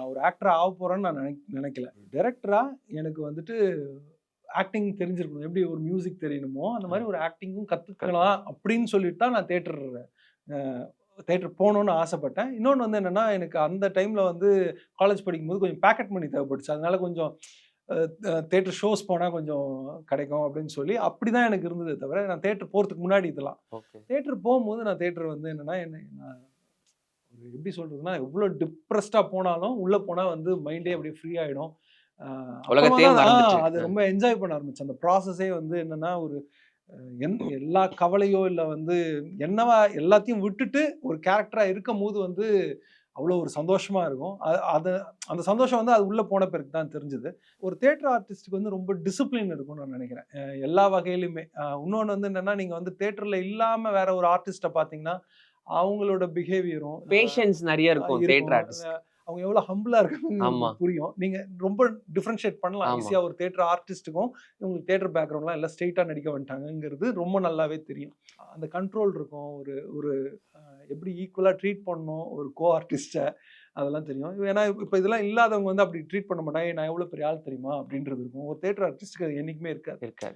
நான் ஒரு ஆக்டர் ஆக போறேன்னு நான் நினை நினைக்கல. டைரக்டரா எனக்கு வந்துட்டு ஆக்டிங் தெரிஞ்சிருக்கணும். எப்படி ஒரு மியூசிக் தெரியணுமோ அந்த மாதிரி ஒரு ஆக்டிங்கும் கற்றுக்கலாம் அப்படின்னு சொல்லிட்டு தான் நான் தேட்டர் தேட்டர் போகணுன்னு ஆசைப்பட்டேன். இன்னொன்று வந்து என்னென்னா எனக்கு அந்த டைமில் வந்து காலேஜ் படிக்கும்போது கொஞ்சம் பேக்கெட் மணி தேவைப்பட்டுச்சு அதனால கொஞ்சம் தேட்டர் ஷோஸ் போனால் கொஞ்சம் கிடைக்கும் அப்படின்னு சொல்லி அப்படி தான் எனக்கு இருந்ததே தவிர நான் தேட்டர் போகிறதுக்கு முன்னாடி இதெல்லாம். தேட்டர் போகும்போது நான் தேட்டர் வந்து என்னன்னா என்ன எப்படி சொல்றதுன்னா எவ்வளோ டிப்ரெஸ்டாக போனாலும் உள்ளே போனால் வந்து மைண்டே அப்படியே ஃப்ரீ ஆகிடும். அது ரொம்ப என்ஜாய் பண்ண ஆரம்பிச்சேன் அந்த ப்ராசஸே வந்து என்னன்னா ஒரு எல்லா கவலையோ இல்லை வந்து என்னவா எல்லாத்தையும் விட்டுட்டு ஒரு கேரக்டராக இருக்கும் போது வந்து அவ்வளோ ஒரு சந்தோஷமா இருக்கும். அ- அது அந்த சந்தோஷம் வந்து அது உள்ளே போன பிறகு தான் தெரிஞ்சுது. ஒரு தேட்டர் ஆர்டிஸ்ட்டுக்கு வந்து ரொம்ப டிசிப்ளின் இருக்கும்னு நான் நினைக்கிறேன். எல்லா வகையிலுமே. இன்னொன்று வந்து என்னன்னா நீங்கள் வந்து தேட்டரில் இல்லாமல் வேற ஒரு ஆர்டிஸ்ட்டை பார்த்தீங்கன்னா அவங்களோட பிஹேவியரும் பேஷன்ஸ் நிறைய இருக்கும் தேட்டர் ஆர்டிஸ்ட் அவங்க எவ்வளோ ஹம்பிளாக ஆமா. இருக்காங்க புரியும். நீங்கள் ரொம்ப டிஃப்ரென்ஷியேட் பண்ணலாம். ஆமா. ஈஸியாக ஒரு தேட்டர் ஆர்டிஸ்ட்டுக்கும் இவங்களுக்கு தேட்டர் பேக்ரவுண்ட்லாம் எல்லாம் ஸ்ட்ரெயிட்டாக நடிக்க வந்துட்டாங்கங்கிறது ரொம்ப நல்லாவே தெரியும். அந்த கண்ட்ரோல் இருக்கும். ஒரு ஒரு எப்படி ஈக்குவலாக ட்ரீட் பண்ணணும் ஒரு கோ ஆர்டிஸ்ட்டை அதெல்லாம் தெரியும். ஏன்னா இப்போ இதெல்லாம் இல்லாதவங்க வந்து அப்படி ட்ரீட் பண்ண மாட்டாங்க. "ஏய், நான் எவ்வளோ பெரிய ஆள் தெரியுமா? அப்படின்றது இருக்கும். ஒரு தேட்டர் ஆர்டிஸ்ட்டுக்கு அது என்றைக்குமே இருக்காது. இருக்காது.